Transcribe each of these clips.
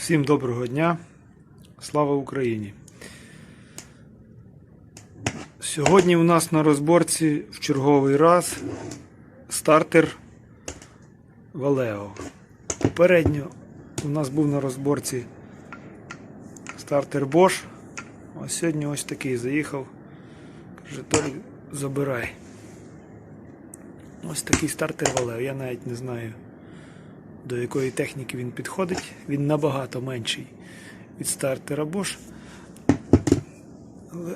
Всім доброго дня. Слава Україні. Сьогодні у нас на розборці в черговий раз стартер Валео. Попередньо у нас був на розборці стартер Bosch. А сьогодні ось такий заїхав. Каже, Толік, забирай. Ось такий стартер Валео. Я навіть не знаю до якої техніки він підходить. Він набагато менший від стартера Bosch. Але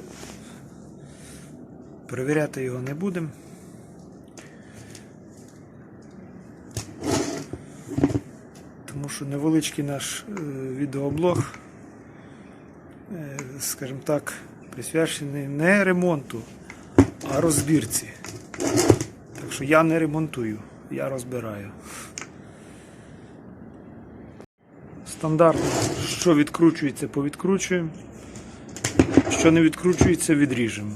перевіряти його не будемо. Тому що невеличкий наш е, відеоблог, е, скажімо так, присвячений не ремонту, а розбірці. Так що я не ремонтую, я розбираю. Стандартно, що відкручується, повідкручуємо. Що не відкручується, відріжемо.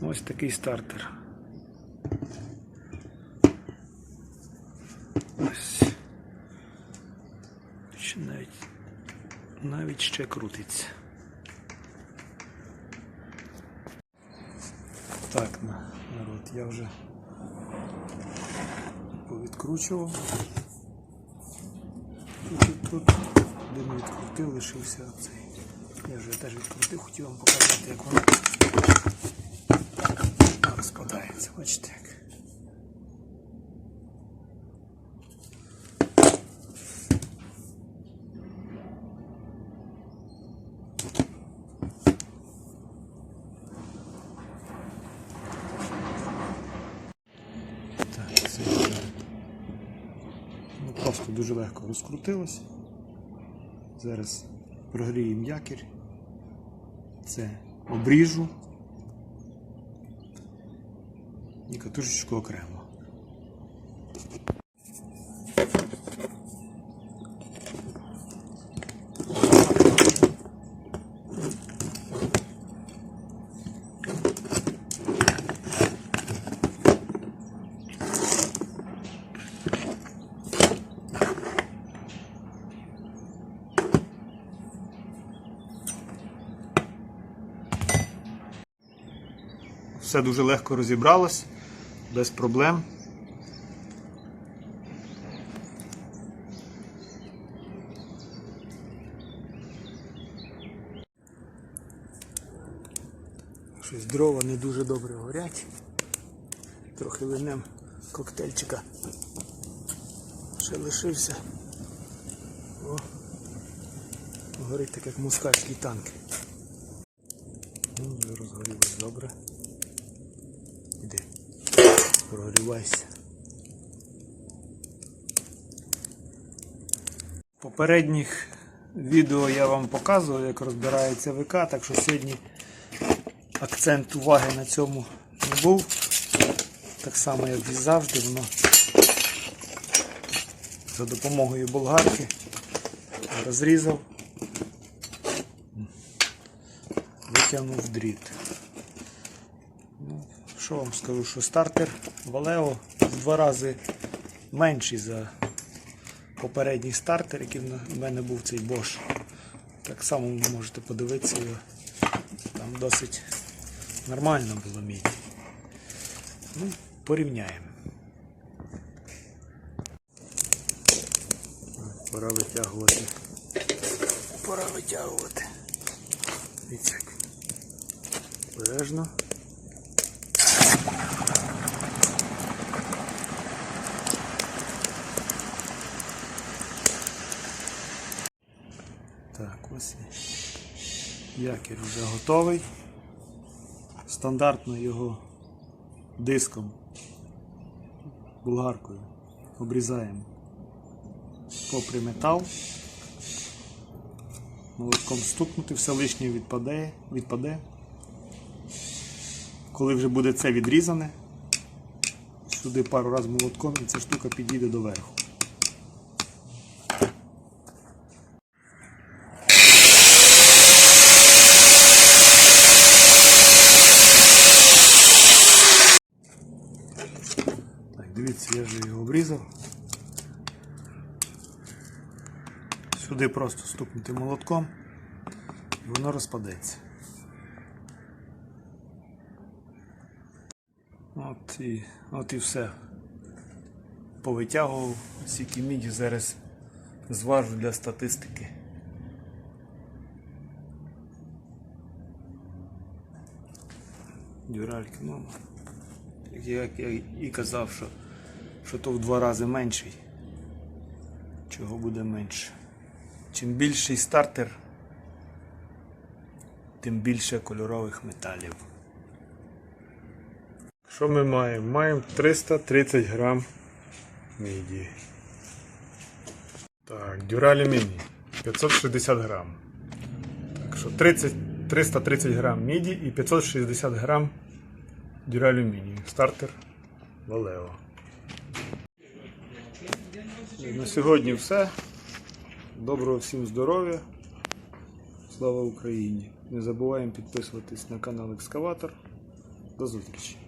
Ось такий стартер. Ось. Ще навіть, навіть ще крутиться. Так, народ, я вже повідкручував. Тут, тут один відкрутив, лишився оцей. Я вже теж відкрутив, хотів вам показати, як воно розкладається. Бачите як. Так, це вже Ну, дуже легко розкрутилось. Зараз прогріємо якір. Це обріжу і катушечку окремо. Все дуже легко розібралось, без проблем. Щось дрова не дуже добре горять. Трохи линем коктейльчика. Ще лишився. О, горить так як мускальський танк. Ну, вже розгорілось добре. Прогрівайся. Попередніх відео я вам показував, як розбирається ВК, так що сьогодні акцент уваги на цьому не був. Так само, як і завжди, воно за допомогою болгарки розрізав, витягнув дріт. Що вам скажу, що стартер Valeo в два рази менший за попередній стартер, який в мене був цей Bosch. Так само ви можете подивитися його. Там досить нормально було мій. Ну, порівняємо. Пора витягувати. Пора витягувати. Обережно. Так, ось якір вже готовий. Стандартно його диском, булгаркою обрізаємо попри метал. Молотком стукнути, все лишнє відпаде, відпаде. Коли вже буде це відрізане, сюди пару разів молотком і ця штука підійде до верху. Так, дивіться, я вже його обрізав. Сюди просто стукнути молотком і воно розпадеться. І, от і все. Повитягував стільки міді зараз зважу для статистики. Дюральки, ну, як я і казав, що, що то в два рази менший. Чого буде менше? Чим більший стартер, тим більше кольорових металів. Що ми маємо? Маємо 330 грам міді. Так, дюралі міні 560 грам. Так що 30, 330 грам міді і 560 грам дюралюмінію. Стартер Валео. На сьогодні все. Доброго всім здоров'я. Слава Україні! Не забуваємо підписуватись на канал Екскаватор. До зустрічі!